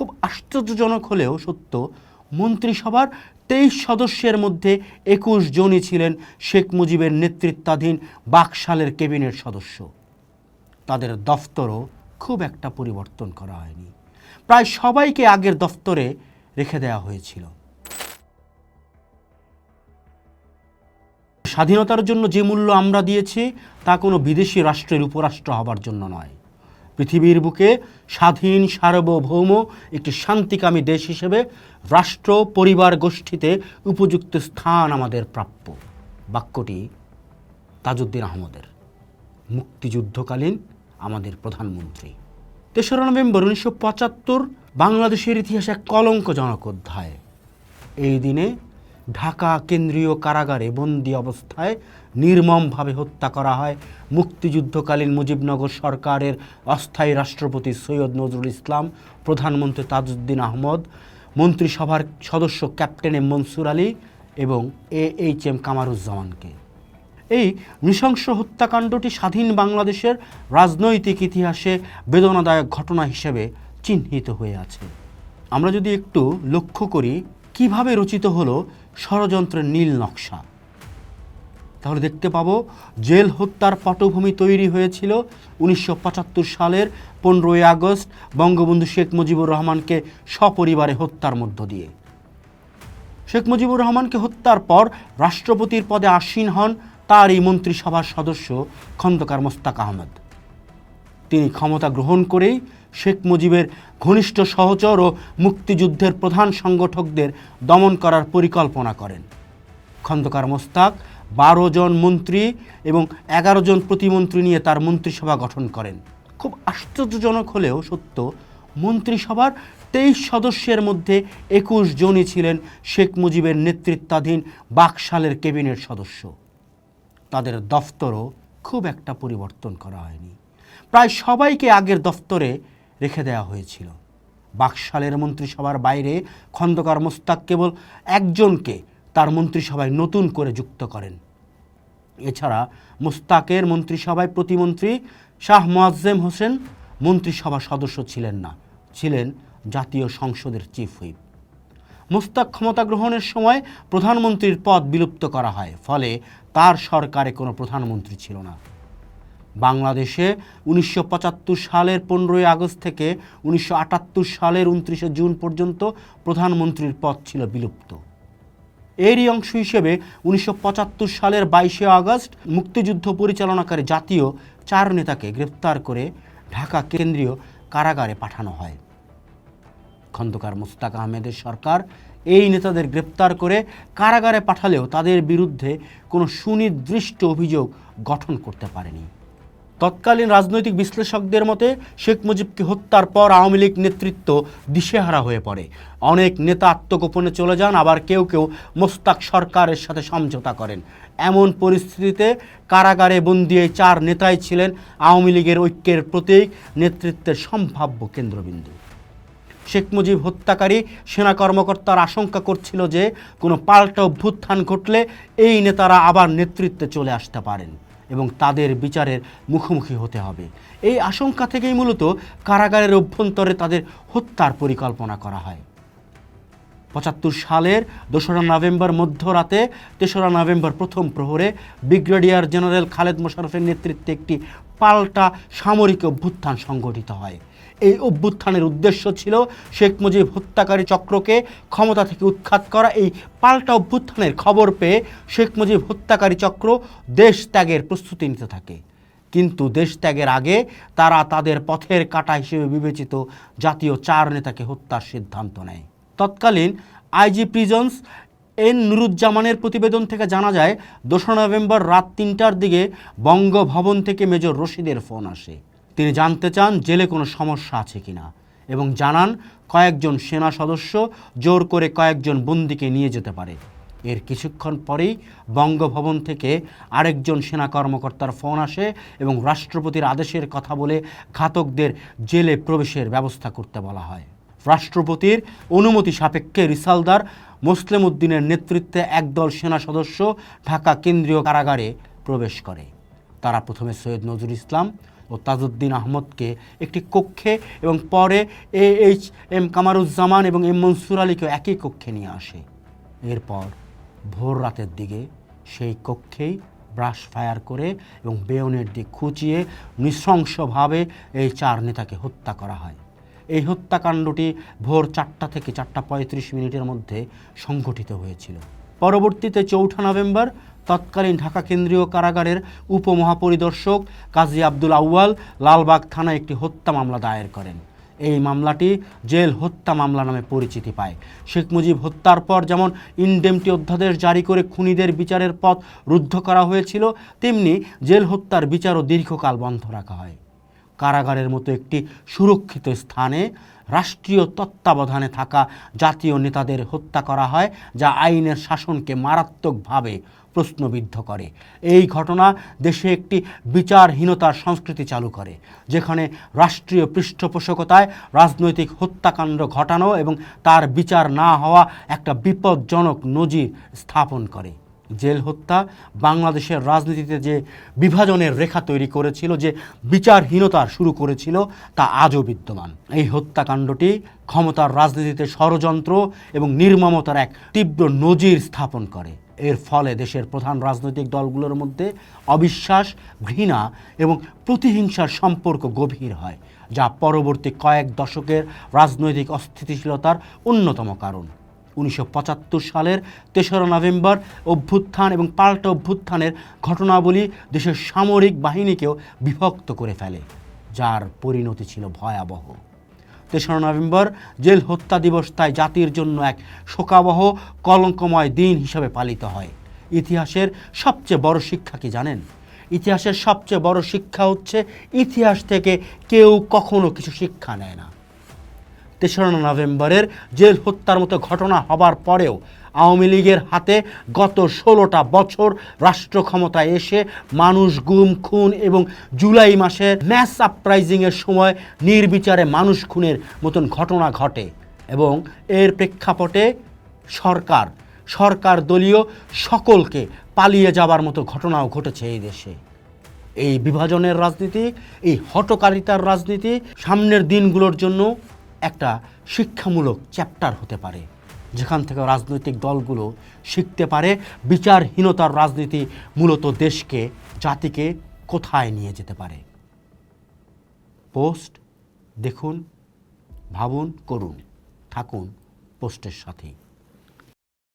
খুব আশ্চর্যজনক হলেও সত্য, মন্ত্রিসভার তেইশ সদস্যের মধ্যে একুশ জনই ছিলেন শেখ মুজিবের নেতৃত্বাধীন বাকশালের ক্যাবিনেট সদস্য। তাদের দফতরও খুব একটা পরিবর্তন করা হয়নি। প্রায় সবাইকে আগের দফতরে রেখে দেওয়া হয়েছিল। স্বাধীনতার জন্য যে মূল্য আমরা দিয়েছি, তা কোনো বিদেশি রাষ্ট্রের উপরাষ্ট্র হবার জন্য নয়। পৃথিবীর বুকে স্বাধীন সার্বভৌম, একটি শান্তিকামী দেশ হিসেবে রাষ্ট্র পরিবার গোষ্ঠীতে উপযুক্ত স্থান আমাদের প্রাপ্য। বাক্যটি তাজউদ্দিন আহমদের। মুক্তিযুদ্ধকালীন আমাদের প্রধানমন্ত্রী। তেসরা নভেম্বর উনিশশো পঁচাত্তর, বাংলাদেশের ইতিহাসে এক কলঙ্কজনক অধ্যায়। এই দিনে ঢাকা কেন্দ্রীয় কারাগারে বন্দি অবস্থায় নির্মমভাবে হত্যা করা হয়। মুক্তিযুদ্ধকালীন মুজিবনগর সরকারের অস্থায়ী রাষ্ট্রপতি সৈয়দ নজরুল ইসলাম, প্রধানমন্ত্রী তাজউদ্দিন আহমদ, মন্ত্রিসভার সদস্য ক্যাপ্টেন এম মনসুর আলী এবং এ এইচ এম কামারুজ্জামানকে। এই নৃশংস হত্যাকাণ্ডটি স্বাধীন বাংলাদেশের রাজনৈতিক ইতিহাসে বেদনাদায়ক ঘটনা হিসেবে চিহ্নিত হয়ে আছে। আমরা যদি একটু লক্ষ্য করি, কীভাবে রচিত হলো ষড়যন্ত্রের নীল নকশা। তাহলে দেখতে পাবো, জেল হত্যার পটভূমি তৈরি হয়েছিল উনিশশো পঁচাত্তর সালের পনেরোই আগস্ট। বঙ্গবন্ধু শেখ মুজিবুর রহমানকে সপরিবারে হত্যার মধ্য দিয়ে। শেখ মুজিবুর রহমানকে হত্যার পর রাষ্ট্রপতির পদে আসীন হন তারই মন্ত্রিসভার সদস্য খন্দকার মোস্তাক আহমদ। তিনি ক্ষমতা গ্রহণ করেই শেখ মুজিবের ঘনিষ্ঠ সহচর ও মুক্তিযুদ্ধের প্রধান সংগঠকদের দমন করার পরিকল্পনা করেন। খন্দকার মোস্তাক বারো জন মন্ত্রী এবং এগারো জন প্রতিমন্ত্রী নিয়ে তার মন্ত্রিসভা গঠন করেন। খুব আশ্চর্যজনক হলেও সত্য, মন্ত্রিসভার তেইশ সদস্যের মধ্যে একুশ জনই ছিলেন শেখ মুজিবের নেতৃত্বাধীন বাকশালের ক্যাবিনেট সদস্য। তাদের দফতরও খুব একটা পরিবর্তন করা হয়নি। প্রায় সবাইকে আগের দফতরে রেখে দেওয়া হয়েছিল। বাকশালের মন্ত্রিসভার বাইরে খন্দকার মোস্তাক কেবল একজনকে তার মন্ত্রিসভায় নতুন করে যুক্ত করেন। এছাড়া মোস্তাকের মন্ত্রিসভায় প্রতিমন্ত্রী শাহ মোয়াজ্জেম হোসেন মন্ত্রিসভা সদস্য ছিলেন না, ছিলেন জাতীয় সংসদের চিফ হুইপ। মোস্তাক ক্ষমতা গ্রহণের সময় প্রধানমন্ত্রীর পদ বিলুপ্ত করা হয়, ফলে তার সরকারে কোনো প্রধানমন্ত্রী ছিল না। বাংলাদেশে উনিশশো পঁচাত্তর সালের পনেরোই আগস্ট থেকে উনিশশো আটাত্তর সালের উনত্রিশে জুন পর্যন্ত প্রধানমন্ত্রীর পদ ছিল বিলুপ্ত। এরই অংশ হিসেবে উনিশশো পঁচাত্তর সালের বাইশে আগস্ট মুক্তিযুদ্ধ পরিচালনাকারী জাতীয় চার নেতাকে গ্রেপ্তার করে ঢাকা কেন্দ্রীয় কারাগারে পাঠানো হয়। খন্দকার মুস্তাক আহমেদের সরকার এই নেতাদের গ্রেপ্তার করে কারাগারে পাঠালেও তাদের বিরুদ্ধে কোনো সুনির্দিষ্ট অভিযোগ গঠন করতে পারেনি। তৎকালীন রাজনৈতিক বিশ্লেষকদের মতে, শেখ মুজিবকে হত্যার পর আওয়ামী লীগ নেতৃত্ব দিশেহারা হয়ে পড়ে। অনেক নেতা আত্মগোপনে চলে যান, আবার কেউ কেউ মোস্তাক সরকারের সাথে সমঝোতা করেন। এমন পরিস্থিতিতে কারাগারে বন্দি এই চার নেতাই ছিলেন আওয়ামী লীগের ঐক্যের প্রতীক, নেতৃত্বের সম্ভাব্য কেন্দ্রবিন্দু। শেখ মুজিব হত্যাকারী, সেনা কর্মকর্তার আশঙ্কা করছিল যে, কোনো পাল্টা অভ্যুত্থান ঘটলে এই নেতারা আবার নেতৃত্বে চলে আসতে পারেন। এবং তাদের বিচারের মুখোমুখি হতে হবে। এই আশঙ্কা থেকেই মূলত কারাগারের অভ্যন্তরে তাদের হত্যার পরিকল্পনা করা হয়। পঁচাত্তর সালের দোসরা নভেম্বর মধ্যরাতে তেসরা নভেম্বর প্রথম প্রহরে ব্রিগেডিয়ার জেনারেল খালেদ মোশারফের নেতৃত্বে একটি পাল্টা সামরিক অভ্যুত্থান সংগঠিত হয়। এই অভ্যুত্থানের উদ্দেশ্য ছিল শেখ মুজিব হত্যাকারী চক্রকে ক্ষমতা থেকে উৎখাত করা। এই পাল্টা অভ্যুত্থানের খবর পেয়ে শেখ মুজিব হত্যাকারী চক্র দেশ ত্যাগের প্রস্তুতি নিতে থাকে। কিন্তু দেশ ত্যাগের আগে তারা তাদের পথের কাটা হিসেবে বিবেচিত জাতীয় চার নেতাকে হত্যার সিদ্ধান্ত নেয়। তৎকালীন আইজি প্রিজন্স এন নুরুজ্জামানের প্রতিবেদন থেকে জানা যায়, দোসরা নভেম্বর রাত তিনটার দিকে বঙ্গভবন থেকে মেজর রশিদের ফোন আসে। তিনি জানতে চান জেলে কোনো সমস্যা আছে কিনা এবং জানান কয়েকজন সেনা সদস্য জোর করে কয়েকজন বন্দিকে নিয়ে যেতে পারে। এর কিছুক্ষণ পরেই বঙ্গভবন থেকে আরেকজন সেনা কর্মকর্তার ফোন আসে এবং রাষ্ট্রপতির আদেশের কথা বলে ঘাতকদের জেলে প্রবেশের ব্যবস্থা করতে বলা হয়। রাষ্ট্রপতির অনুমতি সাপেক্ষে রিসালদার মুসলিম উদ্দিনের নেতৃত্বে একদল সেনা সদস্য ঢাকা কেন্দ্রীয় কারাগারে প্রবেশ করে। তারা প্রথমে সৈয়দ নজরুল ইসলাম ও তাজউদ্দিন আহমদকে একটি কক্ষে এবং পরে এ এইচ এম কামারুজ্জামান এবং এম মনসুর আলীকে একই কক্ষে নিয়ে আসে। এরপর ভোর রাতের দিকে সেই কক্ষেই ব্রাশ ফায়ার করে এবং বেয়নের দিক খুঁচিয়ে নৃশংসভাবে এই চার নেতাকে হত্যা করা হয়। এই হত্যাকাণ্ডটি ভোর চারটা থেকে চারটা পঁয়ত্রিশ মিনিটের মধ্যে সংঘটিত হয়েছিল। পরবর্তীতে চৌঠা নভেম্বর তৎকালীন ঢাকা কেন্দ্রীয় কারাগারের উপমহাপরিদর্শক কাজী আব্দুল আউয়াল লালবাগ থানায় একটি হত্যা মামলা দায়ের করেন। এই মামলাটি জেল হত্যা মামলা নামে পরিচিতি পায়। শেখ মুজিব হত্যার পর যেমন ইনডেমটি অধ্যাদেশ জারি করে খুনিদের বিচারের পথ রুদ্ধ করা হয়েছিল, তেমনি জেল হত্যার বিচারও দীর্ঘকাল বন্ধ রাখা হয়। কারাগারের মতো একটি সুরক্ষিত স্থানে রাষ্ট্রীয় তত্ত্বাবধানে থাকা জাতীয় নেতাদের হত্যা করা হয়, যা আইনের শাসনকে মারাত্মকভাবে প্রশ্নবিদ্ধ করে। এই ঘটনা দেশে একটি বিচারহীনতার সংস্কৃতি চালু করে, যেখানে রাষ্ট্রীয় পৃষ্ঠপোষকতায় রাজনৈতিক হত্যাকাণ্ড ঘটানো এবং তার বিচার না হওয়া একটা বিপজ্জনক নজির স্থাপন করে। জেল হত্যা, বাংলাদেশের রাজনীতিতে যে বিভাজনের রেখা তৈরি করেছিল, যে বিচারহীনতা শুরু করেছিল, তা আজও বিদ্যমান। এই হত্যাকাণ্ডটি ক্ষমতার রাজনীতিতে ষড়যন্ত্র এবং নির্মমতার এক তীব্র নজির স্থাপন করে। এর ফলে দেশের প্রধান রাজনৈতিক দলগুলোর মধ্যে অবিশ্বাস, ঘৃণা এবং প্রতিহিংসার সম্পর্ক গভীর হয়, যা পরবর্তী কয়েক দশকের রাজনৈতিক অস্থিতিশীলতার অন্যতম কারণ। উনিশশো পঁচাত্তর সালের তেসরা নভেম্বর অভ্যুত্থান এবং পাল্টা অভ্যুত্থানের ঘটনাবলী দেশের সামরিক বাহিনীকেও বিভক্ত করে ফেলে, যার পরিণতি ছিল ভয়াবহ। তেসরা নভেম্বর জেল হত্যা দিবস তাই জাতির জন্য এক শোকাবহ, কলঙ্কময় দিন হিসাবে পালিত হয়। ইতিহাসের সবচেয়ে বড় শিক্ষা কি জানেন? ইতিহাসের সবচেয়ে বড় শিক্ষা হচ্ছে ইতিহাস থেকে কেউ কখনো কিছু শিক্ষা নেয় না। তেসরা নভেম্বরের জেল হত্যার মতো ঘটনা হবার পরেও আওয়ামী লীগের হাতে গত ষোলোটা বছর রাষ্ট্র ক্ষমতায় এসে মানুষ গুম, খুন এবং জুলাই মাসের ম্যাস আপরাইজিংয়ের সময় নির্বিচারে মানুষ খুনের মতন ঘটনা ঘটে এবং এর প্রেক্ষাপটে সরকার সরকার দলীয় সকলকে পালিয়ে যাবার মতো ঘটনাও ঘটেছে এই দেশে। এই বিভাজনের রাজনীতি, এই হটকারিতার রাজনীতি সামনের দিনগুলোর জন্য একটা শিক্ষামূলক চ্যাপ্টার হতে পারে। যেখান থেকে রাজনৈতিক দলগুলো শিখতে পারে, বিচারহীনতার রাজনীতি মূলত দেশকে, জাতিকে কোথায় নিয়ে যেতে পারে। পোস্ট দেখুন, ভাবুন, করুন, থাকুন পোস্টের সাথেই।